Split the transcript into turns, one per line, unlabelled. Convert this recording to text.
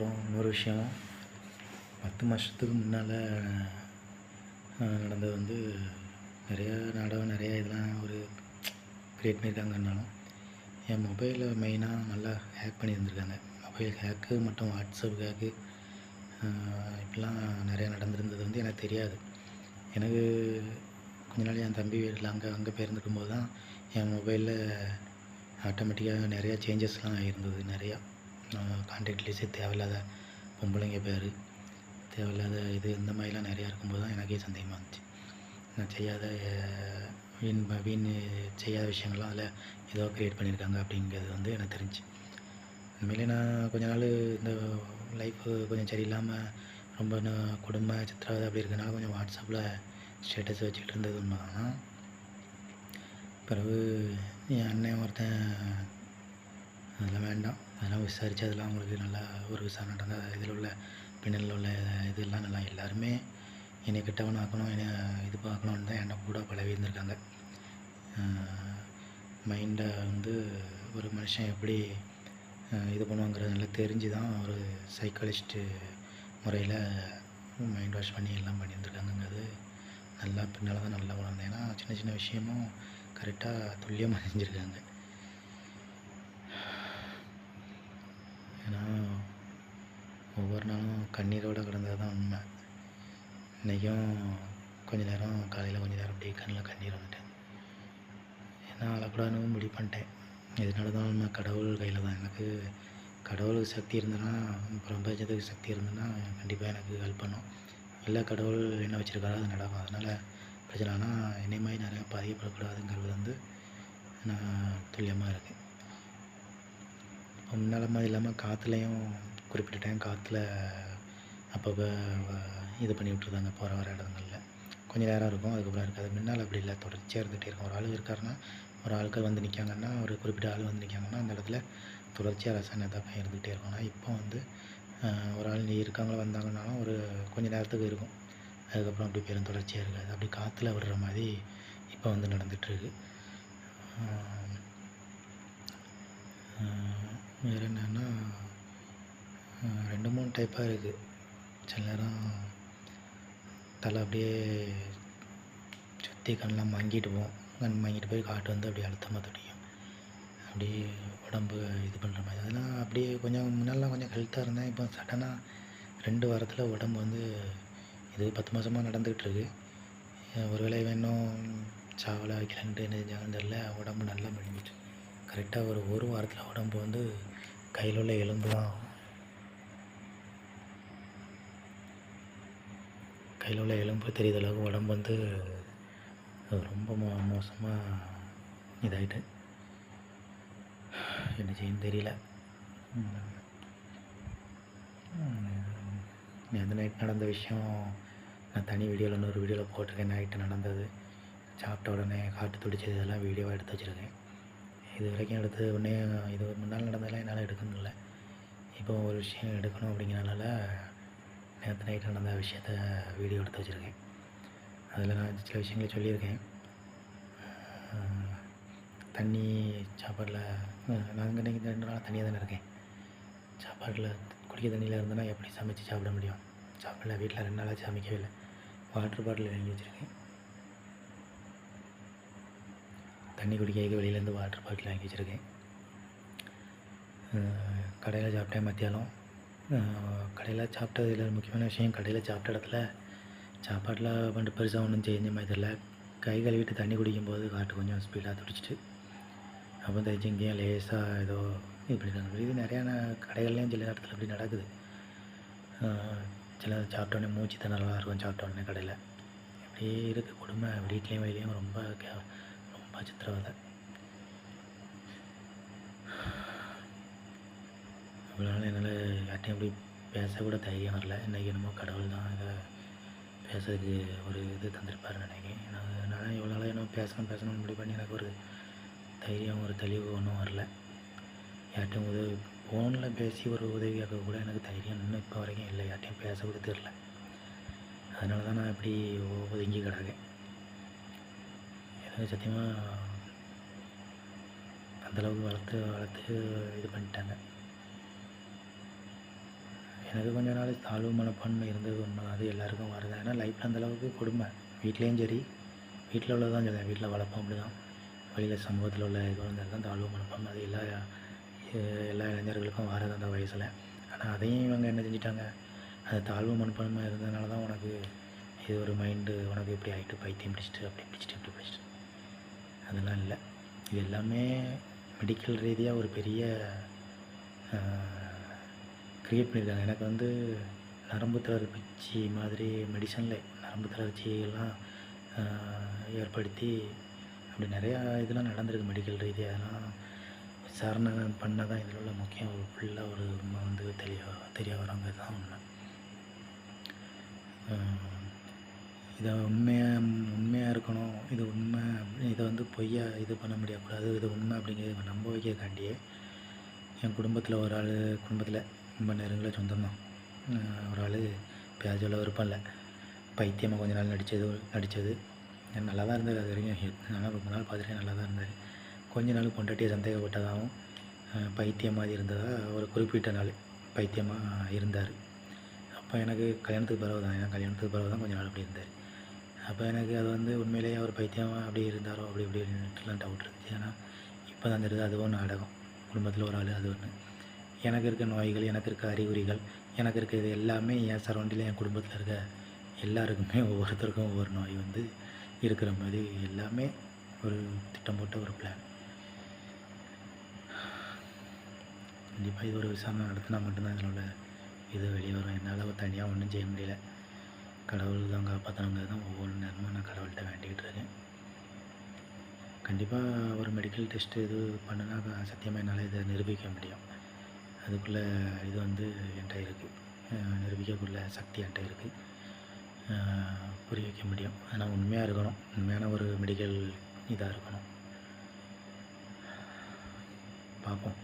அப்புறம் இன்னொரு விஷயம் பத்து மாதத்துக்கு முன்னால் நடந்தது வந்து நிறையா நாடகம் நிறையா இதெல்லாம் ஒரு க்ரியேட் பண்ணியிருக்காங்கன்னாலும் என் மொபைலில் மெயினாக நல்லா ஹேக் பண்ணியிருந்திருக்காங்க மொபைல் ஹேக்கு மற்றும் வாட்ஸ்அப் ஹேக்கு இப்படிலாம் நிறையா நடந்திருந்தது வந்து எனக்கு தெரியாது. எனக்கு கொஞ்ச நாள் என் தம்பி வீட்டில் அங்கே அங்கே போயிருந்துக்கும் போது தான் என் மொபைலில் ஆட்டோமேட்டிக்காக நிறையா சேஞ்சஸ்லாம் இருந்தது நிறையா. கான்டாக்ட் லிஸ்ட்டு தேவையில்லாத பொம்பளைங்க பேர் தேவையில்லாத இது இந்த மாதிரிலாம் நிறையா இருக்கும்போது தான் எனக்கே சந்தேகமாக இருந்துச்சு. நான் செய்யாத வீண் வீண் செய்யாத விஷயங்கள்லாம் அதில் ஏதோ க்ரியேட் பண்ணியிருக்காங்க அப்படிங்கிறது வந்து எனக்கு தெரிஞ்சு. உண்மையிலே நான் கொஞ்ச நாள் இந்த லைஃப்பு கொஞ்சம் சரியில்லாமல் ரொம்ப நான் குடும்ப சித்திரவதை அப்படி இருக்கனால கொஞ்சம் வாட்ஸ்அப்பில் ஸ்டேட்டஸ் வச்சுக்கிட்டு இருந்தது உண்மை தான் பிறகு என் அண்ணன் ஒருத்தன் அதெல்லாம் வேண்டாம். அதெல்லாம் விசாரித்து அதெல்லாம் அவங்களுக்கு நல்லா ஒரு விசாரணை நடந்தால் இதில் உள்ள பின்னணியில் உள்ள இதெல்லாம் நல்லா எல்லாருமே என்னை கிட்டவன் ஆக்கணும் என்னை இது பார்க்கணுன்னு தான் என்னை கூட பழகி இருந்திருக்காங்க. மைண்டை வந்து ஒரு மனுஷன் எப்படி இது பண்ணுவாங்கிறது நல்லா தெரிஞ்சு தான் ஒரு சைக்காலஜிஸ்ட்டு முறையில் மைண்ட் வாஷ் பண்ணி எல்லாம் பண்ணியிருந்துருக்காங்கங்கிறது நல்லா பின்னால் தான் நல்லா உணர்ந்தேன். ஏன்னா சின்ன சின்ன விஷயமும் கரெக்டாக துல்லியமாக செஞ்சுருக்காங்க ஏன்னா ஒவ்வொரு நாளும் கண்ணீரோடு கிடந்தது தான் உண்மை. இன்றைக்கும் கொஞ்ச நேரம் காலையில் கொஞ்ச நேரம் அப்படியே கண்ணில் கண்ணீர் வந்துட்டேன். ஏன்னா அழக்கூடாதுன்னு முடிவு பண்ணிட்டேன். இதனால தான் உண்மை. கடவுள் கையில் தான். எனக்கு கடவுளுக்கு சக்தி இருந்ததுன்னா பிரபஞ்சத்துக்கு சக்தி இருந்ததுன்னா கண்டிப்பாக எனக்கு ஹெல்ப் பண்ணும். இல்லை கடவுள் என்ன வச்சுருக்காரோ அது நடக்கும். அதனால் பிரச்சனை ஆனால் என்னை மாதிரி நிறையா பாதிக்கப்படக்கூடாதுங்கிறது வந்து நான் துல்லியமாக இருக்கேன். இப்போ முன்னால் மாதிரி இல்லாமல் காற்றுலையும் குறிப்பிட்ட டைம் காற்றுல அப்பப்போ இது பண்ணி விட்ருந்தாங்க போகிற வர இடங்களில். கொஞ்சம் நேரம் இருக்கும். அதுக்கப்புறம் இருக்காது. முன்னால் அப்படி இல்லை. தொடர்ச்சியாக இருந்துகிட்டே இருக்கும். ஒரு ஆள் இருக்காருன்னா ஒரு ஆட்கள் வந்து நிற்காங்கன்னா ஒரு குறிப்பிட்ட ஆள் வந்து நிற்காங்கன்னா அந்த இடத்துல தொடர்ச்சியாக ரசாயன தாக்கம் இருந்துகிட்டே இருக்கும். ஆனால் இப்போ வந்து ஒரு ஆள் நீ இருக்காங்களோ வந்தாங்கன்னாலும் ஒரு கொஞ்ச நேரத்துக்கு இருக்கும். அதுக்கப்புறம் அப்படி பேரும் தொடர்ச்சியாக இருக்காது. அப்படி காற்றுல விடுற மாதிரி இப்போ வந்து நடந்துகிட்ருக்கு. வேறு என்னென்னா ரெண்டு மூணு டைப்பாக இருக்குது சில நேரம் தலை அப்படியே சுற்றி கண்ணெலாம் மங்கிட்டு போகும். கண் மங்கிட்டு போய் காட்டு வந்து அப்படியே அழுத்தமாக துடிக்கும். அப்படியே உடம்பு இது பண்ணுற மாதிரி. அதெல்லாம் அப்படியே கொஞ்சம் முன்னாடிலாம் கொஞ்சம் ஹெல்த்தாக இருந்தேன் இப்போ சடனாக ரெண்டு வாரத்தில் உடம்பு வந்து இது பத்து மாதமாக நடந்துக்கிட்டு இருக்கு. ஒரு ஒருவேளை வேணும் சாவலை வைக்கலன்ட்டு என்ன தெரியல. உடம்பு நல்லா முடிஞ்சிச்சு. கரெக்டாக ஒரு ஒரு வாரத்தில் உடம்பு வந்து கையில் உள்ள எலும்பு தான் கையில் உள்ள எலும்பு தெரியுத அளவுக்கு உடம்பு வந்து ரொம்ப மோ மோசமாக இதாகிட்டு என்ன செய்யணும் தெரியல. நேற்று நைட் நடந்த விஷயம் நான் தனி வீடியோவில் இன்னொரு வீடியோவில் போட்டிருக்கேன். நைட்டு நடந்தது. சாப்பிட்ட உடனே காட்டு துடிச்சது இதெல்லாம் வீடியோவாக எடுத்து வச்சுருக்கேன். இது வரைக்கும் எடுத்து உடனே இது முன்னால் நடந்ததெல்லாம் என்னால் எடுக்க இப்போ ஒரு விஷயம் எடுக்கணும் அப்படிங்கிறனால நேற்று நைட் நடந்த விஷயத்த வீடியோ எடுத்து வச்சுருக்கேன். அதில் நான் சில விஷயங்களை சொல்லியிருக்கேன். தண்ணி சாப்பாட்டில் நாங்கள் இன்றைக்கி ரெண்டு நாள் தனியாக தானே இருக்கேன். சாப்பாட்டில் குடிக்க தண்ணியில் இருந்தேன்னா எப்படி சமைச்சு சாப்பிட முடியும்? சாப்பிடல வீட்டில் ரெண்டு நாளாக சமைக்கவே இல்லை. வாட்டர் பாட்டில் வாங்கி வச்சுருக்கேன். தண்ணி குடிக்க வெளியிலேருந்து வாட்டர் பாட்டில் வாங்கி வச்சுருக்கேன். கடையில் சாப்பிட்டேன் மத்தியானம். கடையில் சாப்பிட்டது இல்லை. முக்கியமான விஷயம் கடையில் சாப்பிட்ட இடத்துல சாப்பாட்டில் பண்ணிட்டு பெருசாக ஒன்றும் செஞ்ச மாதிரி தெரியல கை கழுவிட்டு தண்ணி குடிக்கும்போது காட்டு கொஞ்சம் ஸ்பீடாக துடிச்சிட்டு அப்போ தெரிஞ்சு இங்கேயும் லேசாக ஏதோ இப்படி நடக்குது இது நிறையா ந- கடைகள்லையும் சில இடத்துல இப்படி நடக்குது. சில சாப்பிட்டோன்னே மூச்சு நல்லா இருக்கும் சாப்பிட்டோன்னே கடையில். இப்படியே இருக்குது கொடுமை. வீட்லேயும் வெளியிலையும் ரொம்ப கே ரொம்ப சித்திரவதை. இவ்வளோ நாள் என்னால் யார்ட்டையும் இப்படி பேசக்கூட தைரியம் வரல. இன்றைக்கி என்னமோ கடவுள் தான் இதை பேசுறதுக்கு ஒரு இது தந்திருப்பார் நினைக்கிறேன். நான் அதனால் இவ்வளோ நாளாக என்ன பேசணும் பேசணும்னு முடிவு பண்ணி எனக்கு ஒரு தைரியம் ஒரு தெளிவு ஒன்றும் வரல. யார்ட்டையும் உதவி ஃபோனில் பேசி ஒரு உதவி கேட்க கூட எனக்கு தைரியம் இன்னும் இப்போ வரைக்கும் இல்லை. யார்ட்டையும் பேச கூட தெரில அதனால தான் நான் இப்படி ஒதுங்கி கிடக்கேன். எனக்கு சத்தியமாக அந்தளவுக்கு வளர்த்து வளர்த்து இது பண்ணிட்டாங்க. எனக்கு கொஞ்ச நாள் தாழ்வு மனப்பான்மை இருந்தது. உண்மை அது எல்லாருக்கும் வருது. ஏன்னா லைஃப்பில் அந்தளவுக்கு கொடுமை. வீட்லேயும் சரி வீட்டில் உள்ளதான் சொல்லுவேன். வீட்டில் வளர்ப்போம் அப்படி தான் வெளியில் சமூகத்தில் உள்ள இது தான் தாழ்வு மனப்பான்மை. அது எல்லா எல்லா இளைஞர்களுக்கும் வரது அந்த வயசில். ஆனால் அதையும் இவங்க என்ன செஞ்சிட்டாங்க? அந்த தாழ்வு மனப்பான்மை இருந்ததுனால தான் உனக்கு இது ஒரு மைண்டு உனக்கு இப்படி ஆகிட்டு பைத்தியம் பிடிச்சிட்டு அப்படி பிடிச்சிட்டு இப்படி பிடிச்சிட்டு. அதெல்லாம் இல்லை. இது எல்லாமே மெடிக்கல் ரீதியாக ஒரு பெரிய க்ரியேட் பண்ணியிருக்காங்க. எனக்கு வந்து நரம்பு தளர்ச்சி மாதிரி மெடிசனில் நரம்பு தளர்ச்சியெல்லாம் ஏற்படுத்தி அப்படி நிறையா இதெல்லாம் நடந்திருக்கு மெடிக்கல் ரீதியாக அதெல்லாம் விசாரணை பண்ண தான் இதில் உள்ள முக்கியம் ஒரு ஃபுல்லாக ஒரு உண்மை வந்து தெரிய தெரிய வராங்க தான் உண்மை இதை உண்மையாக உண்மையாக இருக்கணும் இது உண்மை இதை வந்து பொய்யா இது பண்ண முடியக்கூடாது இது உண்மை அப்படிங்கிறத நம்ப வைக்கிறதுக்காண்டியே என் குடும்பத்தில் ஒரு ஆள் குடும்பத்தில் ரொம்ப நேரங்களில் சொந்தம் தான் ஒரு ஆள் பேர் விருப்பம் இல்லை. பைத்தியமாக கொஞ்ச நாள் நடித்தது நடித்தது நல்லா தான் இருந்தார் அது வரைக்கும். ஆனால் ரொம்ப நாள் பார்த்துட்டு நல்லா தான் இருந்தார் கொஞ்ச நாள் பொண்டாட்டியை சந்தேகப்பட்டதாகவும் பைத்தியம் மாதிரி இருந்ததாக ஒரு குறிப்பிட்ட நாள் பைத்தியமாக இருந்தார். அப்போ எனக்கு கல்யாணத்துக்கு பிறகு தான் ஏன்னா கல்யாணத்துக்கு பிறகு தான் கொஞ்ச நாள் அப்படி இருந்தார் அப்போ எனக்கு அது வந்து உண்மையிலேயே அவர் பைத்தியமாக அப்படி இருந்தாரோ அப்படி இப்படின்ட்டுலாம் டவுட் இருந்துச்சு. ஏன்னா இப்போ தான் தெரியுது ஒன்று நாடகம். குடும்பத்தில் ஒரு ஆள் அது ஒன்று எனக்கு இருக்க நோய்கள் எனக்கு இருக்க அறிகுறிகள் எனக்கு இருக்க இது எல்லாமே என் சரௌண்டிங்கில் என் குடும்பத்தில் இருக்க எல்லாருக்குமே ஒவ்வொருத்தருக்கும் ஒவ்வொரு நோய் வந்து இருக்கிற மாதிரி எல்லாமே ஒரு திட்டம் போட்ட ஒரு பிளான் கண்டிப்பாக இது ஒரு விசாரணை நடத்தினா மட்டும்தான் இதில் உள்ள இது வெளியே வரும். என்னால் தனியாக ஒன்றும் செய்ய முடியல. கடவுள் தான் காப்பாற்றணுங்கிறது தான் ஒவ்வொரு நேரமும் நான் கடவுள்கிட்ட வேண்டிக்கிட்டு இருக்கேன். கண்டிப்பாக ஒரு மெடிக்கல் டெஸ்ட்டு இது பண்ணுனா சத்தியமாக என்னால் இதை நிரூபிக்க முடியும். அதுக்குள்ளே இது வந்து என்கிட்ட இருக்குது நிரூபிக்கக்குள்ள சக்தி என்கிட்ட இருக்குது புரிய வைக்க முடியும். ஆனால் உண்மையாக இருக்கணும். உண்மையான ஒரு மெடிக்கல் இதாக இருக்கணும். பார்ப்போம்.